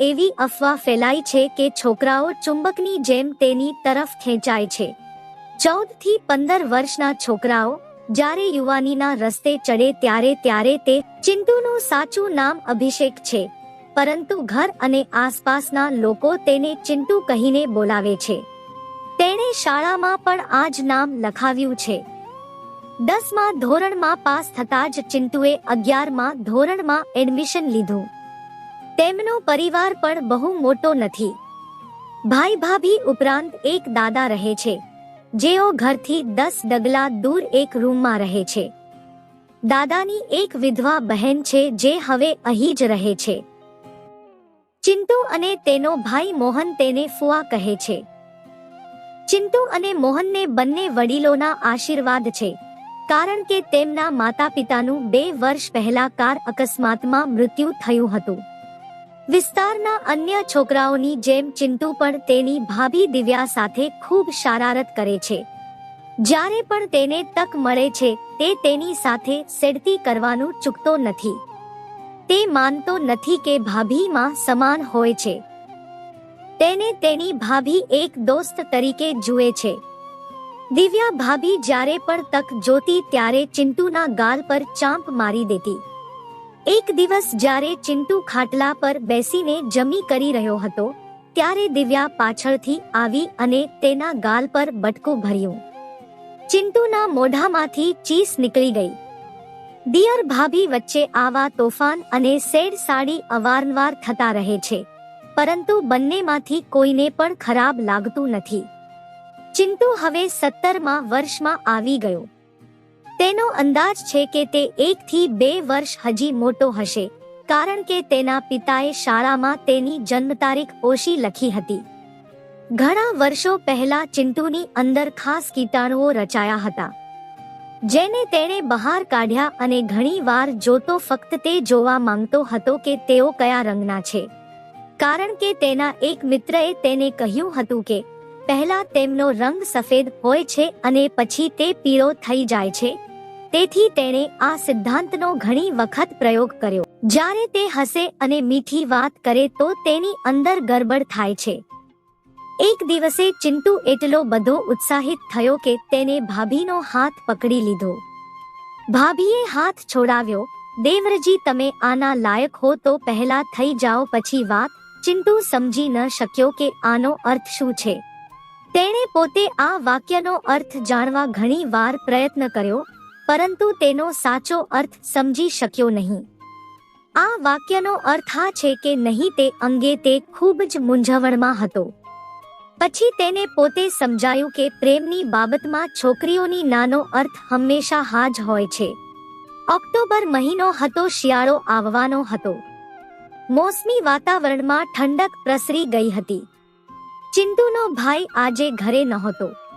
એવી અફવા ફેલાઈ છે કે છોકરાઓ ચુંબકની જેમ તેની તરફ ખેંચાય છે. ચૌદથી પંદર વર્ષના છોકરાઓ જ્યારે યુવાનીના રસ્તે ચડે ત્યારે ત્યારે તે ચિંટુનું સાચું નામ અભિષેક છે. પરંતુ ઘર અને આસપાસના લોકો તેને ચિંટુ કહીને બોલાવે છે. તેણે શાળામાં પણ આ જ નામ લખાવ્યું છે. દસમા ધોરણમાં પાસ થતા જ ચિંટુએ અગિયારમાં ધોરણમાં એડમિશન લીધું. તેમનો પરિવાર પણ બહુ મોટો નથી. ભાઈ ભાભી ઉપરાંત એક દાદા રહે છે, જેઓ ઘરથી દસ ડગલા દૂર એક રૂમમાં રહે છે. દાદાની એક વિધવા બહેન છે, જે હવે અહીં જ રહે છે. ચિંતુ અને તેનો ભાઈ મોહન તેને ફુઆ કહે છે. ચિંતુ અને મોહનને બંને વડીલોના આશીર્વાદ છે, કારણ કે તેમના માતા પિતાનું બે વર્ષ પહેલા કાર અકસ્માતમાં મૃત્યુ થયું હતું. વિસ્તારના અન્ય છોકરાઓની જેમ ચિંટુ પણ તેની ભાભી દિવ્યા સાથે ખૂબ શારારત કરે છે. જ્યારે પણ તેને તક મળે છે, તે તેની સાથે સેડતી કરવાનું ચૂકતો નથી. તે માનતો નથી કે ભાભીમાં સમાન હોય છે. તેને તેની ભાભી એક દોસ્ત તરીકે જુએ છે. દિવ્યા ભાભી જ્યારે પણ તક જોતી ત્યારે ચિંટુના ગાલ પર ચાંપ મારી દેતી. એક દિવસ જ્યારે ચિંટુ ખાટલા પર બેસીને જમી કરી રહ્યો હતો, ત્યારે દિવ્યા પાછળથી આવી અને તેના ગાલ પર બટકું ભર્યું. ચિંટુના મોઢામાંથી ચીસ નીકળી ગઈ. દિયર ભાભી વચ્ચે આવા તોફાન અને સેડ સાડી અવારનવાર થતા રહે છે, પરંતુ બંનેમાંથી કોઈને પણ ખરાબ લાગતું નથી. ચિંતુ હવે સત્તરમાં વર્ષમાં આવી ગયો. તેનો અંદાજ છે કે તે એક થી બે વર્ષ હજી મોટો હશે, કારણ કે તેના પિતાએ શાળામાં તેની જન્મ તારીખ ઓછી લખી હતી. ઘણા વર્ષો પહેલા ચિંટુની અંદર ખાસ કીટાણુઓ રચાયા હતા. જેને તેણે બહાર કાઢ્યા અને ઘણી વાર જોતો ફક્ત તે જોવા માંગતો હતો કે તેઓ કયા રંગના છે. કારણ કે તેના એક મિત્રએ તેને કહ્યું હતું કે, પહેલા તેમનો રંગ સફેદ હોય છે અને પછી તે પીળો થઈ જાય છે તેથી તેણે આ સિદ્ધાંતનો ઘણી વખત પ્રયોગ કર્યો. જ્યારે તે હસે અને મીઠી વાત કરે તો તેની અંદર ગરબડ થાય છે. એક દિવસે ચિંતુ એટલો બધો ઉત્સાહિત થયો કે તેને ભાભીનો હાથ પકડી લીધો. ભાભીએ હાથ છોડાવ્યો, દેવરજી, તમે આના લાયક હો તો પહેલા થઈ જાઓ, પછી વાત. ચિંતુ સમજી ન શક્યો કે આનો અર્થ શું છે. તેણે પોતે આ વાક્યનો અર્થ જાણવા ઘણી વાર પ્રયત્ન કર્યો પરંતુ તેનો સાચો અર્થ સમજી શક્યો નહીં. આ વાક્યનો અર્થ આ છે કે નહીં તે અંગે તે ખૂબ જ મૂંઝવણમાં હતો. પછી તેને પોતે સમજાયું કે પ્રેમની બાબતમાં છોકરીઓની નાનો અર્થ હંમેશા હા જ હોય છે. ઓક્ટોબર મહિનો હતો, શિયાળો આવવાનો હતો. મોસમી વાતાવરણમાં ઠંડક પ્રસરી ગઈ હતી. ચિંતુનો ભાઈ આજે ઘરે નહોતો.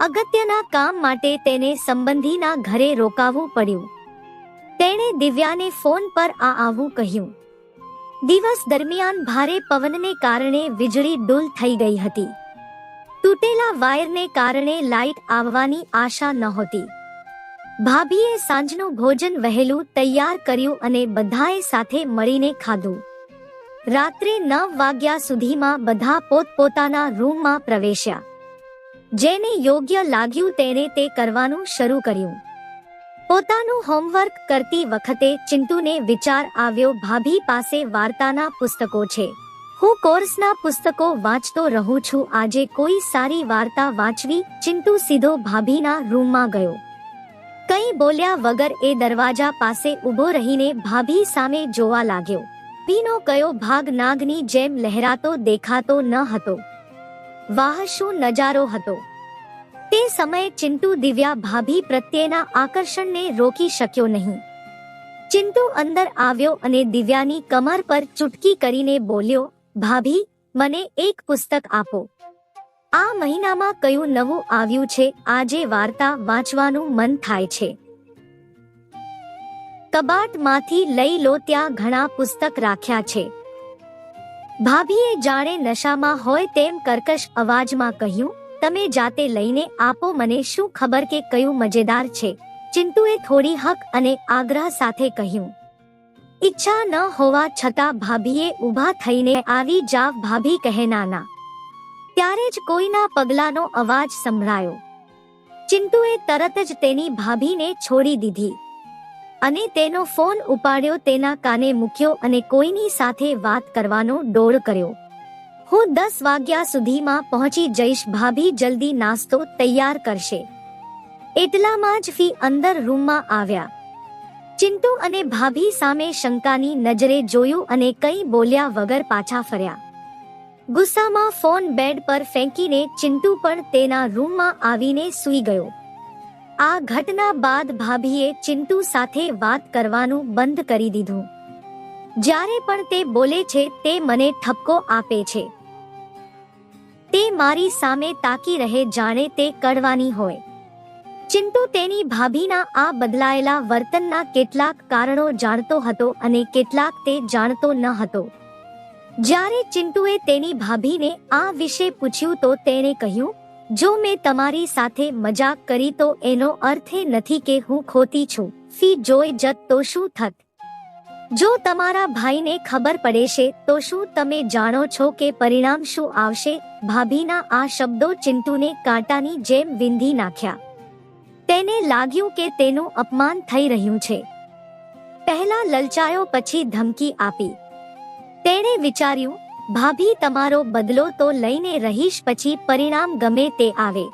અગત્યના કામ માટે તેને સંબંધીના ઘરે રોકાવું પડ્યું. તેણે દિવ્યાને ફોન પર આ આવું કહ્યું. દિવસ દરમિયાન ભારે પવનને કારણે વીજળી ડૂલ થઈ ગઈ હતી. તૂટેલા વાયરને કારણે લાઇટ આવવાની આશા નહોતી. ભાભીએ સાંજનું ભોજન વહેલું તૈયાર કર્યું અને બધાએ સાથે મળીને ખાધું. રાત્રે નવ વાગ્યા સુધીમાં બધા પોતપોતાના રૂમમાં પ્રવેશ્યા. જેને યોગ્ય લાગ્યું તેણે તે કરવાનું શરૂ કર્યું. પોતાનું હોમવર્ક કરતી વખતે ચિંતુને વિચાર આવ્યો, ભાભી પાસે વાર્તાના પુસ્તકો છે. હું કોર્સના પુસ્તકો વાંચતો રહું છું. આજે કોઈ સારી વાર્તા વાંચવી. ચિંતુ સીધો ભાભીના રૂમમાં ગયો. કંઈ બોલ્યા વગર એ દરવાજા પાસે ઊભો રહીને ભાભી સામે જોવા લાગ્યો. પીનો કયો ભાગ નાગની જેમ લહેરાતો દેખાતો ન હતો. વાહ શું નજારો હતો. તે સમયે ચિંટુ દિવ્યા ભાભી પ્રત્યેના આકર્ષણને રોકી શક્યો નહીં. ચિંટુ અંદર આવ્યો અને દિવ્યાની કમર પર ચૂટકી કરીને બોલ્યો, ભાભી, મને એક પુસ્તક આપો. આ મહિનામાં કયું નવું આવ્યું છે આજે વાર્તા વાંચવાનું મન થાય છે. કબાટમાંથી લઈ લો ત્યાં ઘણા પુસ્તક રાખ્યા છે. ભાભીએ જાણે નશામાં હોય તેમ કર્કશ અવાજમાં કહ્યું, તમે જાતે લઈને આપો, મને શું ખબર કે કયું મજેદાર છે? ચિંતુએ થોડી હક અને આગ્રહ સાથે કહ્યું, ઈચ્છા ન હોવા છતાં ભાભીએ ઊભા થઈને આવી જાવ ભાભી કહે નાના. ત્યારે જ કોઈના પગલાનો અવાજ સંભળાયો. ચિંતુએ તરત જ તેની ભાભીને છોડી દીધી. અને તેનો ફોન ઉપાડ્યો તેના કાને મૂક્યો અને કોઈની સાથે વાત કરવાનો ડોળ કર્યો. હું દસ વાગ્યા સુધીમાં પહોંચી જઈશ, ભાભી જલ્દી નાસ્તો તૈયાર કરશે. એટલામાં જ ફી અંદર રૂમમાં આવ્યા. ચિંટુ અને ભાભી સામે શંકાની નજરે જોયું અને કંઈ બોલ્યા વગર પાછા ફર્યા. ગુસ્સામાં ફોન બેડ પર ફેંકીને ચિંટુ પણ તેના રૂમમાં આવીને સૂઈ ગયો. આ ઘટના બાદ ભાભીએ ચિંટુ સાથે વાત કરવાનું બંધ કરી દીધું. જ્યારે પણ તે બોલે છે, તે મને ઠપકો આપે છે. તે મારી સામે તાકી રહે, જાણે તે કડવાની હોય. ચિંટુ તેની ભાભીના આ બદલાયેલા વર્તનના કેટલાક કારણો જાણતો હતો અને કેટલાક તે જાણતો ન હતો. જ્યારે ચિંટુએ તેની ભાભીને આ વિશે પૂછ્યું તો તેણે કહ્યું જો મેં તમારી સાથે મજાક કરી તો એનો અર્થ એ નથી કે હું ખોતી છું. ફી જોઈ જત તો શું થત? જો તમારા ભાઈને ખબર પડે છે, તો શું તમે જાણો છો કે પરિણામ શું આવશે? ભાભીના આ શબ્દો ચિંટુને કાંટાની જેમ વિંધી નાખ્યા. તેને લાગ્યું કે તેનું અપમાન થઈ રહ્યું છે. પહેલા લલચાયો, પછી ધમકી આપી. તેણે વિચાર્યું ભાભી તમારો બદલો તો લઈને રહીશ પછી પરિણામ ગમે તે આવે.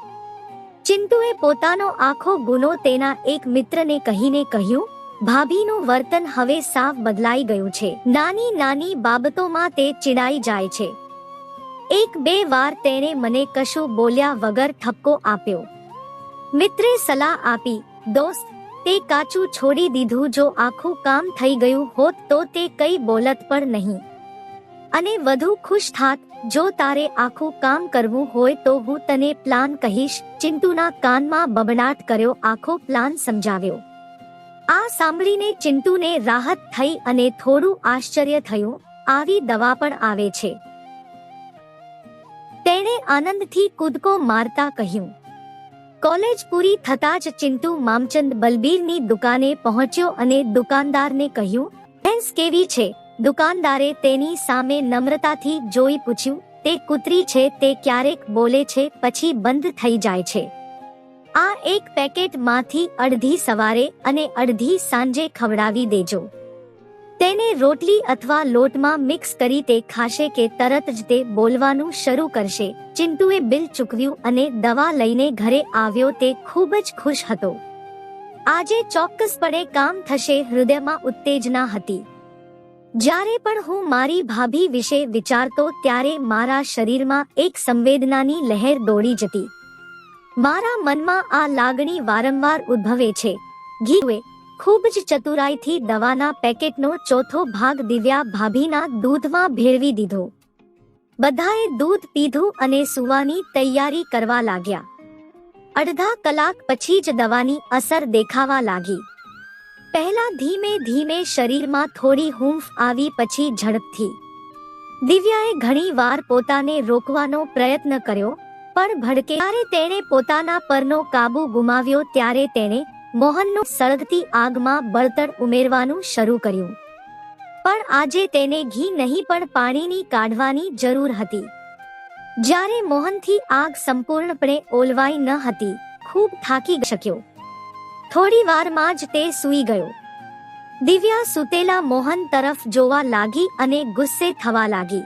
ચિંટુએ પોતાનો આખો ગુનો તેના એક મિત્રને કહીને કહ્યું, ભાભીનું વર્તન હવે સાવ બદલાઈ ગયું છે. નાની નાની બાબતોમાં તે ચીડાઈ જાય છે. એક બે વાર તેણે મને કશું બોલ્યા વગર ઠપકો આપ્યો. મિત્રે સલાહ આપી, દોસ્ત, તે કાચું છોડી દીધું જો આખું કામ થઈ ગયું હોત તો તે કઈ બોલત પણ નહીં. અને વધુ ખુશ થાત, જો તારે આખું કામ કરવું હોય તો હું તને પ્લાન કહીશ, ચિંટુના કાનમાં બબડાટ કર્યો, આખો પ્લાન સમજાવ્યો. આ સાંભળીને ચિંટુને રાહત થઈ અને થોડું આશ્ચર્ય થયું, આવી દવા પણ આવે છે. તેણે આનંદથી કૂદકો મારતા કહ્યું. કોલેજ પૂરી થતા જ ચિંટુ મામચંદ બલબીરની દુકાને પહોંચ્યો અને દુકાનદારને કહ્યું ભેંસ કેવી છે? દુકાનદારે તેની સામે નમ્રતાથી જોઈ પૂછ્યું, તે કૂતરી છે, તે ક્યારેક બોલે છે, પછી બંધ થઈ જાય છે. આ એક પેકેટમાંથી અડધી સવારે અને અડધી સાંજે ખવડાવી દેજો. તેને રોટલી અથવા લોટમાં મિક્સ કરી તે ખાશે કે તરત જ તે બોલવાનું શરૂ કરશે. ચિંટુએ બિલ ચૂકવ્યું અને દવા લઈને ઘરે આવ્યો, તે ખૂબ જ ખુશ હતો. આજે ચોક્કસપણે કામ થશે, હૃદયમાં ઉત્તેજના હતી. જ્યારે પણ હું મારી ભાભી વિશે વિચારતો ત્યારે મારા શરીરમાં એક સંવેદનાની લહેર દોડી જતી. મારા મનમાં આ લાગણી વારંવાર ઉદ્ભવે છે. ઘીએ ખૂબ જ ચતુરાઈથી દવાના પેકેટનો ચોથો ભાગ દિવ્યા ભાભીના દૂધમાં ભેળવી દીધો. બધાએ દૂધ પીધું અને સુવાની તૈયારી કરવા લાગ્યા. અડધા કલાક પછી જ દવાની અસર દેખાવા લાગી. પહેલા ધીમે ધીમે શરીરમાં થોડી હૂંફ આવી પછી ઝડપથી. દિવ્યાએ ઘણી વાર પોતાને રોકવાનો પ્રયત્ન કર્યો, પણ ભડકે ત્યારે તેણે પોતાના પરનો કાબુ ગુમાવ્યો ત્યારે તેણે મોહનનો સળગતી આગમાં બળતણ ઉમેરવાનું શરૂ કર્યું. પણ આજે તેને ઘી નહીં પણ પાણીની કાઢવાની જરૂર હતી. જ્યારે મોહનથી આગ સંપૂર્ણપણે ઓલવાઈ ન હતી, ખૂબ થાકી શક્યો. થોડી વારમાં જ તે સૂઈ ગયો. દિવ્યા સુતેલા મોહન તરફ જોવા લાગી અને ગુસ્સે થવા લાગી.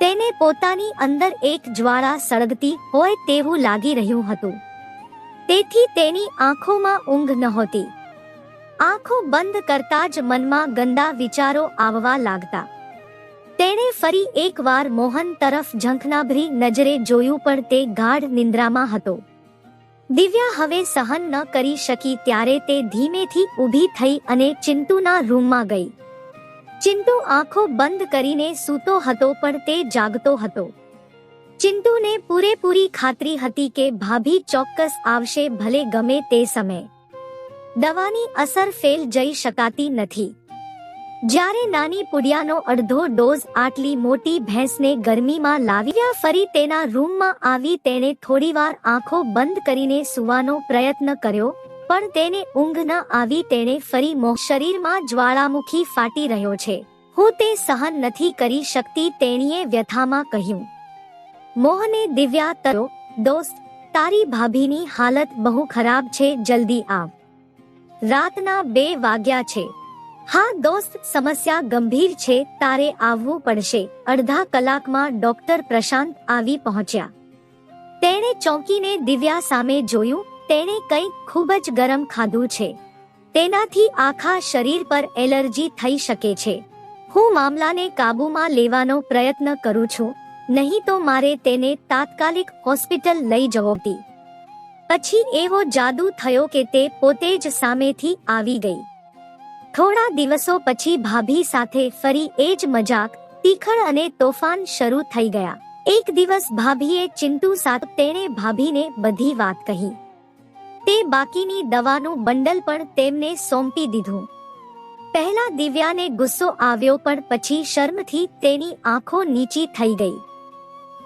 તેને પોતાની અંદર એક જ્વાળા સળગતી હોય તેવું લાગી રહ્યું હતું. તેથી તેની આંખોમાં ઊંઘ નહોતી. આંખો બંધ કરતા જ મનમાં ગંદા વિચારો આવવા લાગતા. તેણે ફરી એકવાર મોહન તરફ ઝંખનાભરી નજરે જોયું પણ તે ગાઢ નિંદ્રામાં હતો. દિવ્યા હવે સહન ન કરી શકી ત્યારે તે ધીમેથી ઊભી થઈ અને ચિંટુના રૂમમાં ગઈ. ચિંટુ આંખો બંધ કરીને સૂતો હતો પણ તે જાગતો હતો. ચિંટુને પૂરેપૂરી ખાતરી હતી કે ભાભી ચોક્કસ આવશે ભલે ગમે તે સમય. દવાની અસર ફેલ જઈ શકાતી નથી. જ્યારે નાની પુડિયાનો અડધો ડોઝ આટલી મોટી ભેંસને ગરમીમાં લાવ્યા ફરી તેના રૂમમાં આવી તેણે થોડીવાર આંખો બંધ કરીને સૂવાનો પ્રયત્ન કર્યો, પણ તેને ઊંઘ ન આવી, તેણે ફરી મોહ શરીરમાં જ્વાળામુખી ફાટી રહ્યો છે. હું તે સહન નથી કરી શકતી, તેણીએ વ્યથામાં કહ્યું. મોહને દિવ્યા તરો દોસ્ત, તારી ભાભીની હાલત બહુ ખરાબ છે, જલ્દી આવ. રાતના બે વાગ્યા છે. હા દોસ્ત, સમસ્યા ગંભીર છે, તારે આવવું પડશે. અડધા કલાકમાં ડોક્ટર પ્રશાંત આવી પહોંચ્યા. તેણે ચોંકીને દિવ્યા સામે જોયું, તેણે કંઈક ખૂબ જ ગરમ ખાધું છે. તેનાથી આખા શરીર પર એલર્જી થઈ શકે છે. હું મામલાને કાબૂમાં લેવાનો પ્રયત્ન કરું છું, નહીં તો મારે તેને તાત્કાલિક હોસ્પિટલ લઈ જવો હતી પછી એવો જાદુ થયો કે તે પોતે જ સામેથી આવી ગઈ. થોડા દિવસો પછી ભાભી સાથે ફરી એ જ મજાક, તીખળ અને તોફાન શરૂ થઈ ગયા. એક દિવસ ભાભીએ ચિંટુ સાથે તેણે ભાભીને બધી વાત કહી. તે બાકીની દવાનું બંડલ પણ તેમને સોંપી દીધું. પહેલા દિવ્યાને ગુસ્સો આવ્યો પણ પછી શર્મથી તેની આંખો નીચી થઈ ગઈ.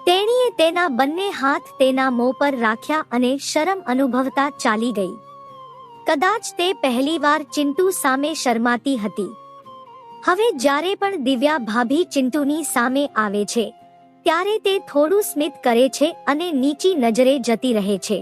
તેણીએ તેના બંને હાથ તેના મોં પર રાખ્યા અને શરમ અનુભવતા ચાલી ગઈ. કદાચ તે પહેલીવાર ચિંટુ સામે શરમાતી હતી. હવે જ્યારે પણ દિવ્યા ભાભી ચિંટુની સામે આવે છે, ત્યારે તે થોડું સ્મિત કરે છે અને નીચી નજરે જતી રહે છે.